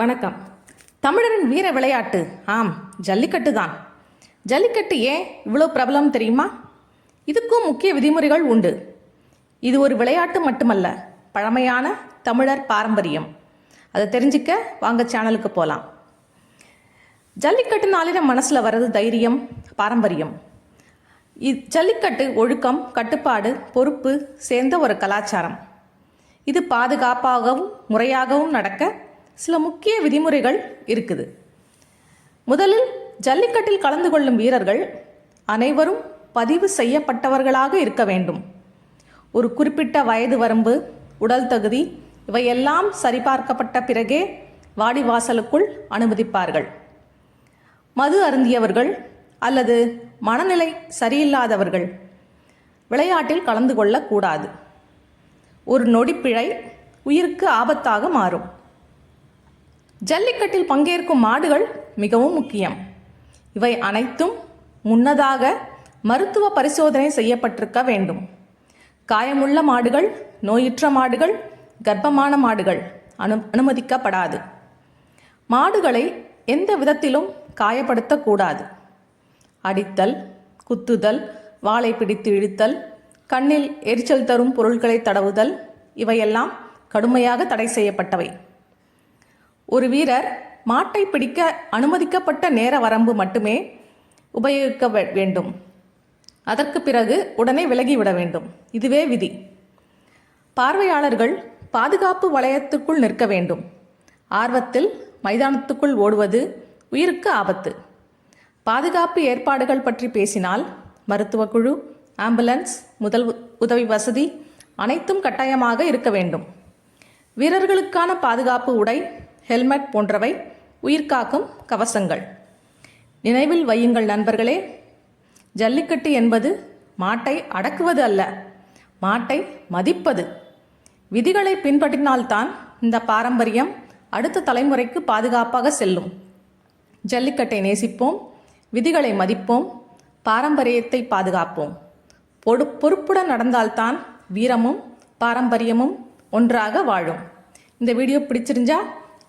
வணக்கம். தமிழரின் வீர விளையாட்டு ஆம் ஜல்லிக்கட்டு தான். ஜல்லிக்கட்டு ஏன் இவ்வளோ பிரபலம் தெரியுமா? இதுக்கும் முக்கிய விதிமுறைகள் உண்டு. இது ஒரு விளையாட்டு மட்டுமல்ல பழமையான தமிழர் பாரம்பரியம். அதை தெரிஞ்சுக்க வாங்க சேனலுக்கு போகலாம் ஜல்லிக்கட்டுனாலே நம்ம மனசில் வர்றது தைரியம் பாரம்பரியம். இ ஜல்லிக்கட்டு ஒழுக்கம் கட்டுப்பாடு பொறுப்பு சேர்ந்த ஒரு கலாச்சாரம். இது பாதுகாப்பாகவும் முறையாகவும் நடக்க சில முக்கிய விதிமுறைகள் இருக்குது. முதலில் ஜல்லிக்கட்டில் கலந்து கொள்ளும் வீரர்கள் அனைவரும் பதிவு செய்யப்பட்டவர்களாக இருக்க வேண்டும். ஒரு குறிப்பிட்ட வயது வரம்பு உடல் தகுதி இவையெல்லாம் சரிபார்க்கப்பட்ட பிறகே வாடிவாசலுக்குள் அனுமதிப்பார்கள். மது அருந்தியவர்கள் அல்லது மனநிலை சரியில்லாதவர்கள் விளையாட்டில் கலந்து கொள்ளக்கூடாது. ஒரு நொடிப்பிழை உயிருக்கு ஆபத்தாக மாறும். ஜல்லிக்கட்டில் பங்கேற்கும் மாடுகள் மிகவும் முக்கியம். இவை அனைத்தும் முன்னதாக மருத்துவ பரிசோதனை செய்யப்பட்டிருக்க வேண்டும். காயமுள்ள மாடுகள் நோயுற்ற மாடுகள் கர்ப்பமான மாடுகள் அனு அனுமதிக்கப்படாது. மாடுகளை எந்த விதத்திலும் காயப்படுத்தக்கூடாது. அடித்தல் குத்துதல் வாளை பிடித்து இழுத்தல் கண்ணில் எரிச்சல் தரும் பொருட்களை தடவுதல் இவையெல்லாம் கடுமையாக தடை செய்யப்பட்டவை. ஒரு வீரர் மாட்டை பிடிக்க அனுமதிக்கப்பட்ட நேர வரம்பு மட்டுமே உபயோகிக்க வேண்டும். அதற்கு பிறகு உடனே விலகிவிட வேண்டும். இதுவே விதி. பார்வையாளர்கள் பாதுகாப்பு வளையத்துக்குள் நிற்க வேண்டும். ஆர்வத்தில் மைதானத்துக்குள் ஓடுவது உயிருக்கு ஆபத்து. பாதுகாப்பு ஏற்பாடுகள் பற்றி பேசினால் மருத்துவக் குழு ஆம்புலன்ஸ் முதல் உதவி வசதி அனைத்தும் கட்டாயமாக இருக்க வேண்டும். வீரர்களுக்கான பாதுகாப்பு உடை ஹெல்மெட் போன்றவை உயிர்காக்கும் கவசங்கள். நினைவில் வையுங்கள் நண்பர்களே. ஜல்லிக்கட்டு என்பது மாட்டை அடக்குவது அல்ல மாட்டை மதிப்பது. விதிகளை பின்பற்றினால்தான் இந்த பாரம்பரியம் அடுத்த தலைமுறைக்கு பாதுகாப்பாக செல்லும். ஜல்லிக்கட்டை நேசிப்போம் விதிகளை மதிப்போம் பாரம்பரியத்தை பாதுகாப்போம். பொடு பொறுப்புடன் நடந்தால்தான் வீரமும் பாரம்பரியமும் ஒன்றாக வாழும். இந்த வீடியோ பிடிச்சிருந்தா